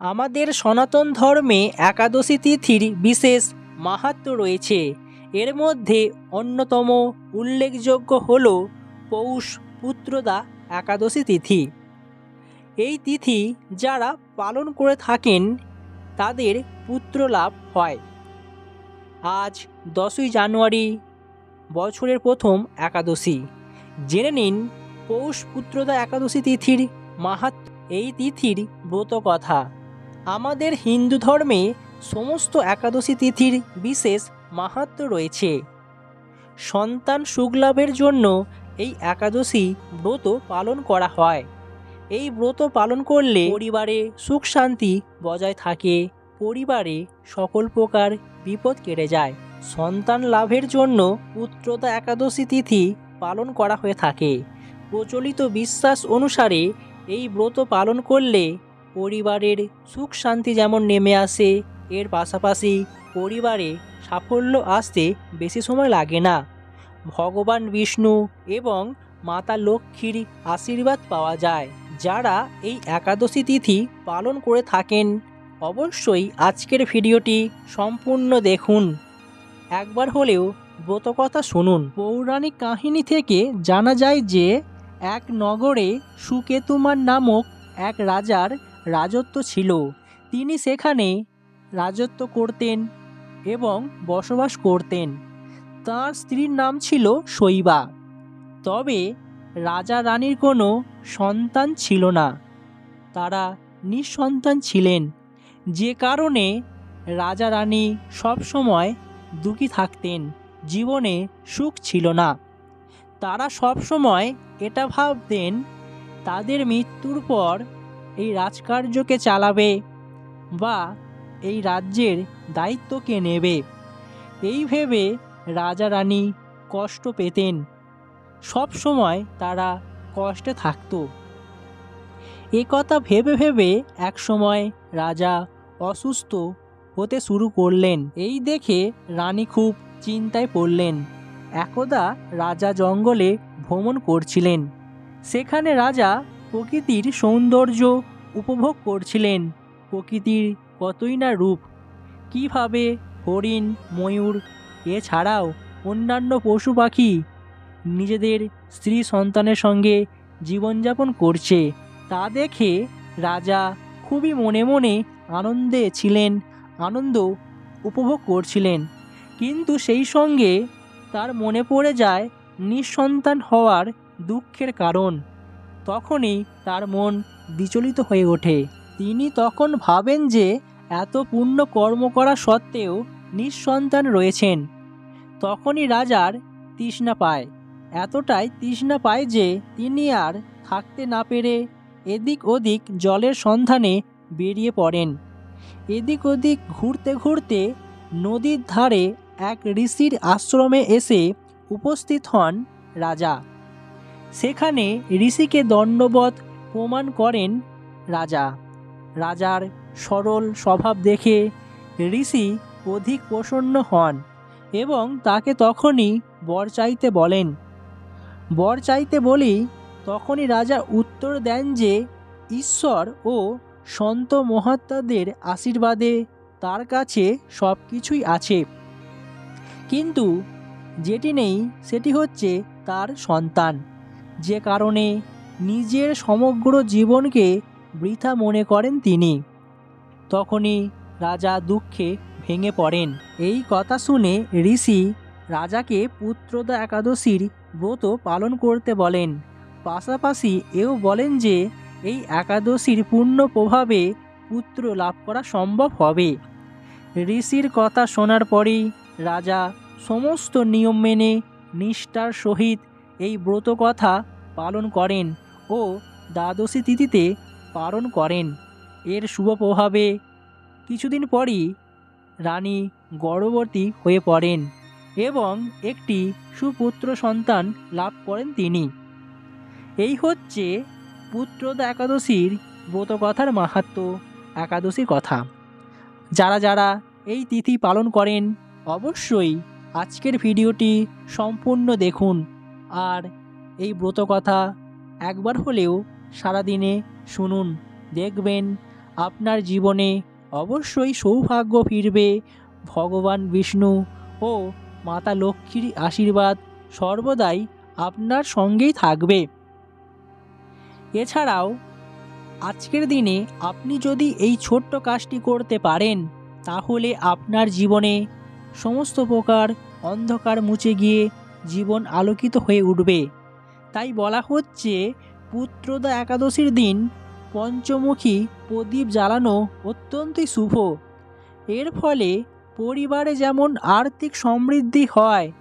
আমাদের সনাতন ধর্মে একাদশী তিথির বিশেষ মাহাত্ম্য রয়েছে। এর মধ্যে অন্যতম উল্লেখযোগ্য হল পৌষ পুত্রদা একাদশী তিথি। এই তিথি যারা পালন করে থাকেন, তাদের পুত্র লাভ হয়। আজ দশই জানুয়ারি, বছরের প্রথম একাদশী। জেনে নিন, পৌষ পুত্রদা একাদশী তিথির মাহাত্ম, এই তিথির ব্রত কথা আমাদের হিন্দু ধর্মে সমস্ত একাদশী তিথির বিশেষ মাহাত্ম্য রয়েছে। সন্তান সুখলাভের জন্য এই একাদশী ব্রত পালন করা হয়। এই ব্রত পালন করলে পরিবারে সুখ শান্তি বজায় থাকে, পরিবারে সকল প্রকার বিপদ কেটে যায়। সন্তান লাভের জন্য পুত্রতা একাদশী তিথি পালন করা হয়ে থাকে। প্রচলিত বিশ্বাস অনুসারে এই ব্রত পালন করলে পরিবারের সুখ শান্তি যেমন নেমে আসে, এর পাশাপাশি পরিবারে সাফল্য আসতে বেশি সময় লাগে না। ভগবান বিষ্ণু এবং মাতা লক্ষ্মীর আশীর্বাদ পাওয়া যায়, যারা এই একাদশী তিথি পালন করে থাকেন। অবশ্যই আজকের ভিডিওটি সম্পূর্ণ দেখুন। একবার হলেও ব্রতকথা শুনুন। পৌরাণিক কাহিনী থেকে জানা যায় যে, এক নগরে সুকেতুমার নামক এক রাজার রাজত্ব ছিল। তিনি সেখানে রাজত্ব করতেন এবং বসবাস করতেন। তার স্ত্রীর নাম ছিল শৈবা। তবে রাজা রানীর কোনো সন্তান ছিল না। তারা নিঃসন্তান ছিলেন। যে কারণে রাজা রানী সবসময় দুঃখী থাকতেন, জীবনে সুখ ছিল না। তারা সবসময় এটা ভাবতেন, তাদের মৃত্যুর পর এই রাজকার্যকে চালাবে বা এই রাজ্যের দায়িত্বকে নেবে। এই ভেবে রাজা রানী কষ্ট পেতেন। সব সময় তারা কষ্টে থাকত। এ কথা ভেবে ভেবে এক সময় রাজা অসুস্থ হতে শুরু করলেন। এই দেখে রানী খুব চিন্তায় পড়লেন। একদা রাজা জঙ্গলে ভ্রমণ করছিলেন। সেখানে রাজা প্রকৃতির সৌন্দর্য উপভোগ করছিলেন। প্রকৃতির কতই না রূপ। কীভাবে হরিণ, ময়ূর, এছাড়াও অন্যান্য পশু পাখি নিজেদের স্ত্রী সন্তানের সঙ্গে জীবনযাপন করছে, তা দেখে রাজা খুবই মনে মনে আনন্দে ছিলেন, আনন্দ উপভোগ করছিলেন। কিন্তু সেই সঙ্গে তার মনে পড়ে যায় নিঃসন্তান হওয়ার দুঃখের কারণ। তখনই তার মন বিচলিত হয়ে ওঠে। তিনি তখন ভাবেন যে, এত পুণ্য কর্ম করা সত্ত্বেও নিঃসন্তান রয়েছেন। তখনই রাজার তৃষ্ণা পায়। এতটাই তৃষ্ণা পায় যে, তিনি আর থাকতে না পেরে এদিক ওদিক জলের সন্ধানে বেরিয়ে পড়েন। এদিক ওদিক ঘুরতে ঘুরতে নদীর ধারে এক ঋষির আশ্রমে এসে উপস্থিত হন রাজা। সেখানে ঋষিকে দণ্ডবধ প্রমাণ করেন রাজা। রাজার সরল স্বভাব দেখে ঋষি অধিক প্রসন্ন হন এবং তাকে তখনই বর চাইতে বলেন। বর চাইতে বলি, তখনই রাজা উত্তর দেন যে, ঈশ্বর ও সন্ত মহাত্মাদের আশীর্বাদে তার কাছে সব কিছুই আছে। কিন্তু যেটি নেই, সেটি হচ্ছে তার সন্তান। যে কারণে নিজের সমগ্র জীবনকে বৃথা মনে করেন তিনি। তখনই রাজা দুঃখে ভেঙে পড়েন। এই কথা শুনে ঋষি রাজাকে পুত্রদা একাদশীর ব্রত পালন করতে বলেন। পাশাপাশি এও বলেন যে, এই একাদশীর পূর্ণ প্রভাবে পুত্র লাভ করা সম্ভব হবে। ঋষির কথা শোনার পরেই রাজা সমস্ত নিয়ম মেনে নিষ্ঠার সহিত এই ব্রত কথা পালন করেন ও দ্বাদশী তিথিতে পালন করেন। এর শুভ প্রভাবে কিছুদিন পরই রানী গর্ভবতী হয়ে পড়েন এবং একটি সুপুত্র সন্তান লাভ করেন তিনি। এই হচ্ছে পুত্রদা একাদশীর ব্রতকথার মাহাত্ম্য একাদশী কথা। যারা যারা এই তিথি পালন করেন, অবশ্যই আজকের ভিডিওটি সম্পূর্ণ দেখুন। আর এই ব্রতকথা একবার হলেও সারাদিনে শুনুন, দেখবেন, আপনার জীবনে অবশ্যই সৌভাগ্য ফিরবে। ভগবান বিষ্ণু ও মাতা লক্ষ্মীর আশীর্বাদ সর্বদাই আপনার সঙ্গেই থাকবে। এছাড়াও, আজকের দিনে আপনি যদি এই ছোট্ট কাজটি করতে পারেন, তাহলে আপনার জীবনে সমস্ত প্রকার অন্ধকার মুছে গিয়ে জীবন আলোকিত হয়ে উঠবে। তাই বলা হচ্ছে, পুত্রদা একাদশীর দিন পঞ্চমুখী প্রদীপ জ্বালানো অত্যন্তই শুভ। এর ফলে পরিবারে যেমন আর্থিক সমৃদ্ধি হয়,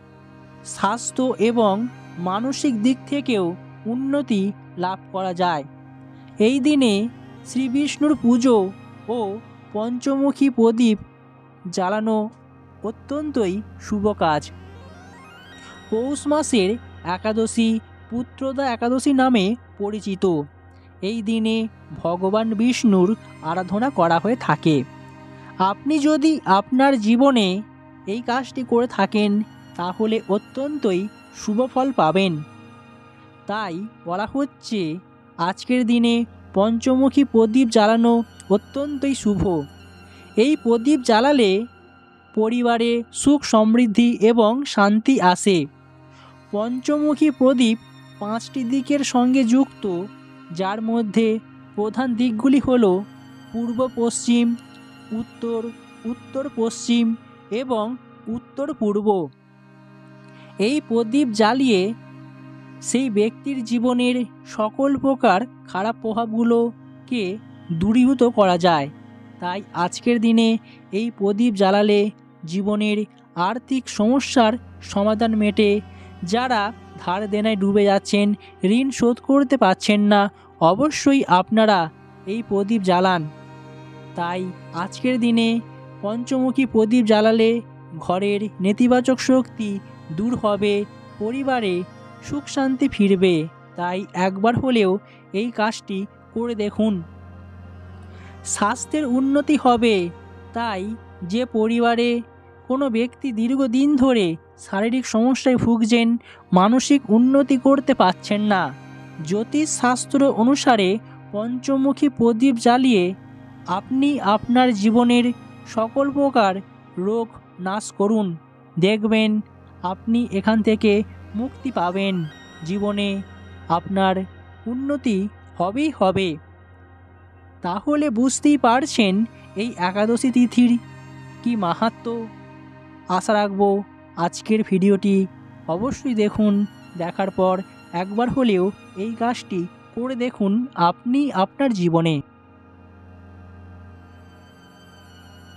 স্বাস্থ্য এবং মানসিক দিক থেকেও উন্নতি লাভ করা যায়। এই দিনে শ্রী বিষ্ণুর পুজো ও পঞ্চমুখী প্রদীপ জ্বালানো অত্যন্তই শুভ কাজ। পৌষ মাসের একাদশী পুত্রদা একাদশী নামে পরিচিত। এই দিনে ভগবান বিষ্ণুর আরাধনা করা হয়ে থাকে। আপনি যদি আপনার জীবনে এই কাজটি করে থাকেন, তাহলে অত্যন্তই শুভ ফল পাবেন। তাই বলা হচ্ছে, আজকের দিনে পঞ্চমুখী প্রদীপ জ্বালানো অত্যন্তই শুভ। এই প্রদীপ জ্বালালে পরিবারে সুখ সমৃদ্ধি এবং শান্তি আসে। পঞ্চমুখী প্রদীপ পাঁচটি দিকের সঙ্গে যুক্ত, যার মধ্যে প্রধান দিকগুলি হল পূর্ব পশ্চিম, উত্তর উত্তর পশ্চিম এবং উত্তর পূর্ব। এই প্রদীপ জ্বালিয়ে সেই ব্যক্তির জীবনের সকল প্রকার খারাপ প্রভাবগুলোকে দূরীভূত করা যায়। তাই আজকের দিনে এই প্রদীপ জ্বালালে জীবনের আর্থিক সমস্যার সমাধান মেটে যারা ধার দেনায় ডুবে যাচ্ছেন, ঋণ শোধ করতে পারছেন না, অবশ্যই আপনারা এই প্রদীপ জ্বালান। তাই আজকের দিনে পঞ্চমুখী প্রদীপ জ্বালালে ঘরের নেতিবাচক শক্তি দূর হবে, পরিবারে সুখ শান্তি ফিরবে। তাই একবার হলেও এই কাজটি করে দেখুন। স্বাস্থ্যের উন্নতি হবে। তাই যে পরিবারে কোনো ব্যক্তি দীর্ঘদিন ধরে শারীরিক সমস্যায় ভুগছেন, মানসিক উন্নতি করতে পারছেন না। জ্যোতিষ শাস্ত্র অনুসারে পঞ্চমুখী প্রদীপ জ্বালিয়ে আপনি আপনার জীবনের সকল প্রকার রোগ নাশ করুন। দেখবেন আপনি এখান থেকে মুক্তি পাবেন। জীবনে আপনার উন্নতি হবেই হবে। তাহলে বুঝতেই পারছেন এই একাদশী তিথির কি মাহাত্ম আশা রাখব আজকের ভিডিওটি অবশ্যই দেখুন, দেখার পর একবার হলেও এই কাজটি করে দেখুন আপনি আপনার জীবনে।